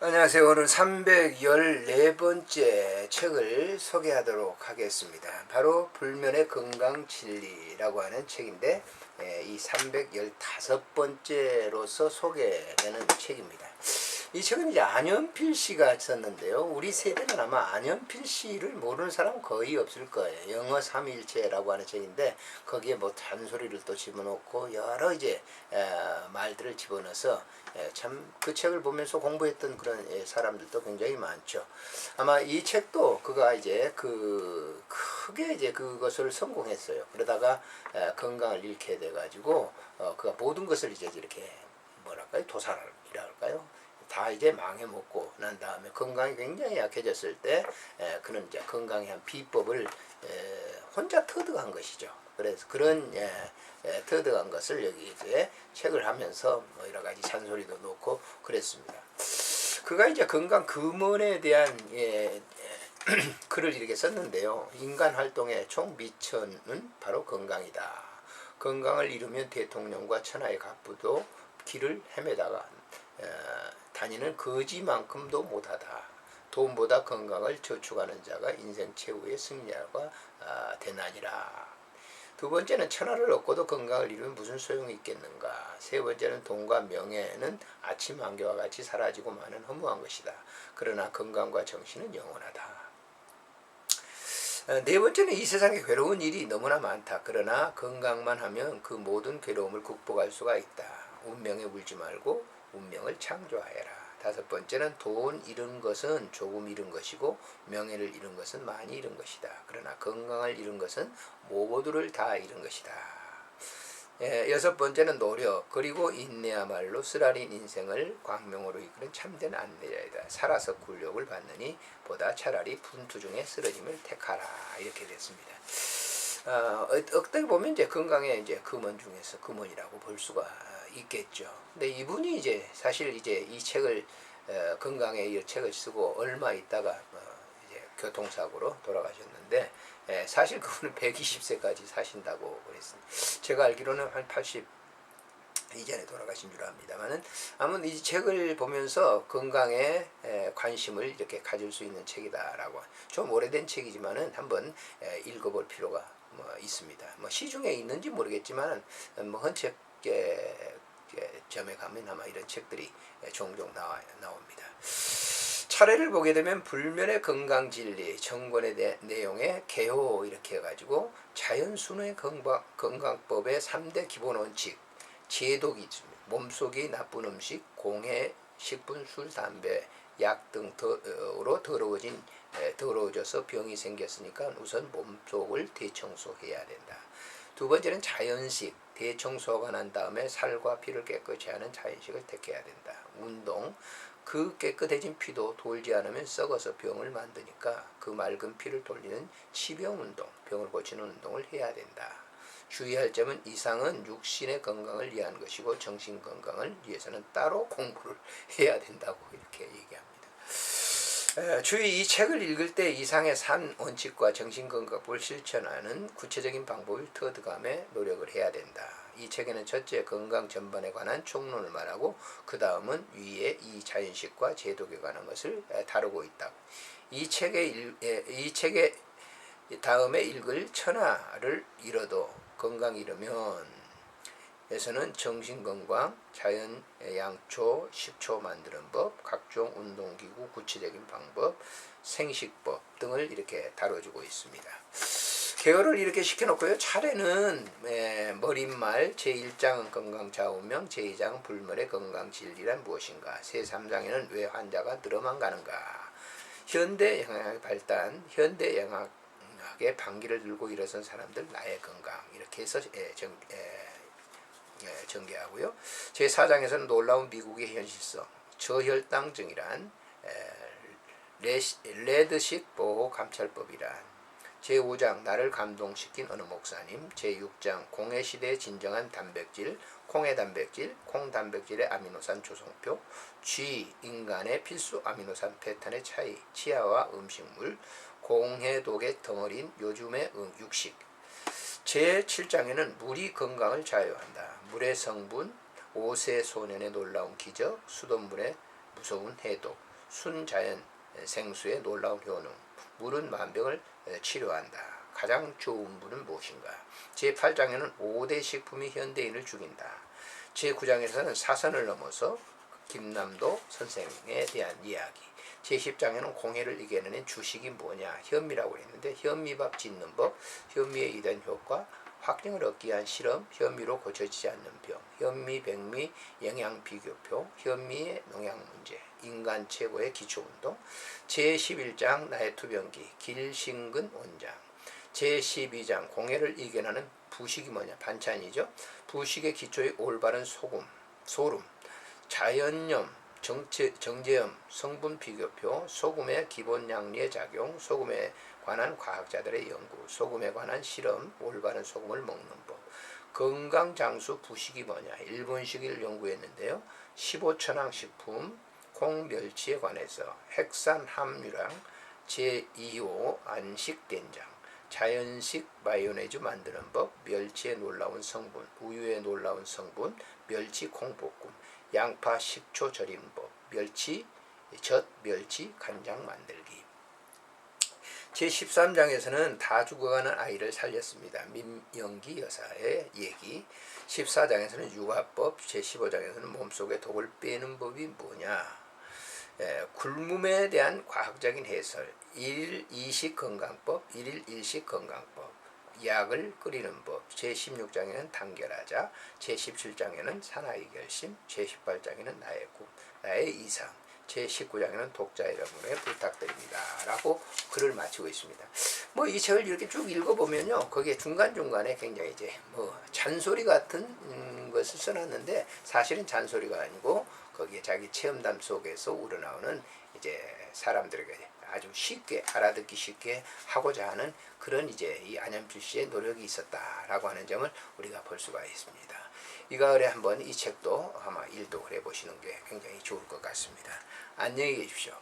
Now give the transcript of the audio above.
안녕하세요. 오늘 314번째 책을 소개하도록 하겠습니다. 바로 불면의 건강 진리라고 하는 책인데 예, 이 315번째로서 소개되는 책입니다. 이 책은 이제 안현필 씨가 썼는데요. 우리 세대는 아마 안현필 씨를 모르는 사람은 거의 없을 거예요. 영어 삼일체라고 하는 책인데 거기에 뭐 잔소리를 또 집어넣고 여러 이제 에, 말들을 집어넣어서 참 그 책을 보면서 공부했던 그런 예, 사람들도 굉장히 많죠. 아마 이 책도 그가 이제 그 크게 이제 그것을 성공했어요. 그러다가 에, 건강을 잃게 돼가지고 어, 그가 모든 것을 이제 이렇게 뭐랄까요 도살이랄까요 다 이제 망해 먹고 난 다음에 건강이 굉장히 약해졌을 때 에, 그는 이제 건강에 한 비법을 에, 혼자 터득한 것이죠. 그래서 그런 예, 예, 터득한 것을 여기에 책을 하면서 뭐 여러 가지 잔소리도 놓고 그랬습니다. 그가 이제 건강 근원에 대한 예, 예, 글을 이렇게 썼는데요. 인간 활동의 총 미천은 바로 건강이다. 건강을 잃으면 대통령과 천하의 갑부도 길을 헤매다가 에, 다니는 거지만큼도 못하다. 돈보다 건강을 저축하는 자가 인생 최후의 승리자가 아, 되나니라. 두 번째는 천하를 얻고도 건강을 잃으면 무슨 소용이 있겠는가. 세 번째는 돈과 명예는 아침 안개와 같이 사라지고 마는 허무한 것이다. 그러나 건강과 정신은 영원하다. 어, 네 번째는 이 세상에 괴로운 일이 너무나 많다. 그러나 건강만 하면 그 모든 괴로움을 극복할 수가 있다. 운명에 울지 말고 운명을 창조하여라. 다섯 번째는 돈 잃은 것은 조금 잃은 것이고 명예를 잃은 것은 많이 잃은 것이다. 그러나 건강을 잃은 것은 모두를 다 잃은 것이다. 예, 여섯 번째는 노력 그리고 인내야말로 쓰라린 인생을 광명으로 이끄는 참된 안내자이다. 살아서 굴욕을 받느니 보다 차라리 분투 중에 쓰러짐을 택하라 이렇게 됐습니다. 어, 어떻게 보면 이제 건강의 이제 금원 중에서 금원이라고 볼 수가 있겠죠. 근데 이분이 이제 사실 이제 이 책을 어, 건강에 이 책을 쓰고 얼마 있다가 어, 이제 교통사고로 돌아가셨는데 예, 사실 그분은 120세까지 사신다고 그랬습니다. 제가 알기로는 한 80. 이전에 돌아가신 줄 압니다만은 아무튼 이 책을 보면서 건강에 에, 관심을 이렇게 가질 수 있는 책이다라고 좀 오래된 책이지만은 한번 에, 읽어볼 필요가 뭐 있습니다. 뭐 시중에 있는지 모르겠지만 뭐 헌책 점에 가면 아마 이런 책들이 종종 나와 나옵니다. 차례를 보게 되면 불면의 건강 진리 정권의 내, 내용의 개호 이렇게 해가지고 자연순의 건강, 건강법의 3대 기본 원칙 제독이 있습니다. 몸속이 나쁜 음식, 공해, 식분, 술, 담배, 약 등으로 더러워진 더러워져서 병이 생겼으니까 우선 몸속을 대청소해야 된다. 두 번째는 자연식 대청소가 난 다음에 살과 피를 깨끗이 하는 자연식을 택해야 된다. 운동 그 깨끗해진 피도 돌지 않으면 썩어서 병을 만드니까 그 맑은 피를 돌리는 치병 운동, 병을 고치는 운동을 해야 된다. 주의할 점은 이상은 육신의 건강을 위한 것이고 정신 건강을 위해서는 따로 공부를 해야 된다고 이렇게 얘기합니다. 주의 이 책을 읽을 때 이상의 산 원칙과 정신건강을 실천하는 구체적인 방법을 터득함에 노력을 해야 된다. 이 책에는 첫째 건강 전반에 관한 총론을 말하고 그 다음은 위에 이 자연식과 제독에 관한 것을 다루고 있다. 이 책의 이 책의 다음에 읽을 천하를 잃어도 건강 잃으면 에서는 정신건강, 자연 양초, 식초 만드는 법, 각종 운동기구 구체적인 방법, 생식법 등을 이렇게 다뤄주고 있습니다. 개요를 이렇게 시켜놓고요. 차례는 머릿말 제1장은 건강좌우명, 제2장은 불멸의 건강진리란 무엇인가, 제3장에는 왜 환자가 늘어만 가는가, 현대 영양의 발달, 현대 영양학의 방기를 들고 일어선 사람들 나의 건강 이렇게 해서 정, 예, 전개하고요. 제4장에서는 놀라운 미국의 현실성, 저혈당증이란 레드식 보호 감찰법이란 제5장 나를 감동시킨 어느 목사님 제6장 공해 시대의 진정한 단백질 콩의 단백질 콩 단백질의 아미노산 조성표 G 인간의 필수 아미노산 패턴의 차이 치아와 음식물 공해 독의 덩어린 요즘의 육식 제7장에는 물이 건강을 자유한다. 물의 성분, 5세 소년의 놀라운 기적, 수돗물의 무서운 해독, 순자연 생수의 놀라운 효능. 물은 만병을 치료한다. 가장 좋은 물은 무엇인가? 제8장에는 5대 식품이 현대인을 죽인다. 제9장에서는 사선을 넘어서 김남도 선생에 대한 이야기. 제10장에는 공해를 이겨내는 주식이 뭐냐? 현미라고 했는데 현미밥 짓는 법, 현미의 이단 효과, 확증을 얻기 위한 실험, 현미로 고쳐지지 않는 병, 현미, 백미, 영양 비교표, 현미의 농약 문제, 인간 최고의 기초운동, 제11장 나의 투병기, 길신근 원장, 제12장 공해를 이겨내는 부식이 뭐냐? 반찬이죠. 부식의 기초의 올바른 소금, 소름, 자연염, 정체, 정제염, 성분 비교표, 소금의 기본 양리의 작용, 소금에 관한 과학자들의 연구, 소금에 관한 실험, 올바른 소금을 먹는 법, 건강 장수 부식이 뭐냐? 일본식을 연구했는데요. 15천왕 식품, 콩 멸치에 관해서 핵산 함유랑 제2호 안식 된장, 자연식 마요네즈 만드는 법, 멸치의 놀라운 성분, 우유의 놀라운 성분, 멸치 콩볶음, 양파 식초 절이는 법, 멸치 젓 멸치 간장 만들기. 제13장에서는 다 죽어가는 아이를 살렸습니다. 민영기 여사의 얘기. 14장에서는 육아법, 제15장에서는 몸속의 독을 빼는 법이 뭐냐. 예, 굶음에 대한 과학적인 해설, 일일 이식 건강법, 일일 일식 건강법, 약을 끓이는 법, 제16장에는 단결하자, 제17장에는 사나이 결심, 제18장에는 나의 꿈, 나의 이상, 제19장에는 독자 여러분에 부탁드립니다. 라고 글을 마치고 있습니다. 뭐 이 책을 이렇게 쭉 읽어보면요. 거기에 중간중간에 굉장히 이제 뭐 잔소리 같은 음, 것을 써놨는데 사실은 잔소리가 아니고 거기에 자기 체험담 속에서 우러나오는 이제 사람들에게 아주 쉽게 알아듣기 쉽게 하고자 하는 그런 이제 이 안현필 씨의 노력이 있었다라고 하는 점을 우리가 볼 수가 있습니다. 이 가을에 한번 이 책도 아마 일독을 해보시는 게 굉장히 좋을 것 같습니다. 안녕히 계십시오.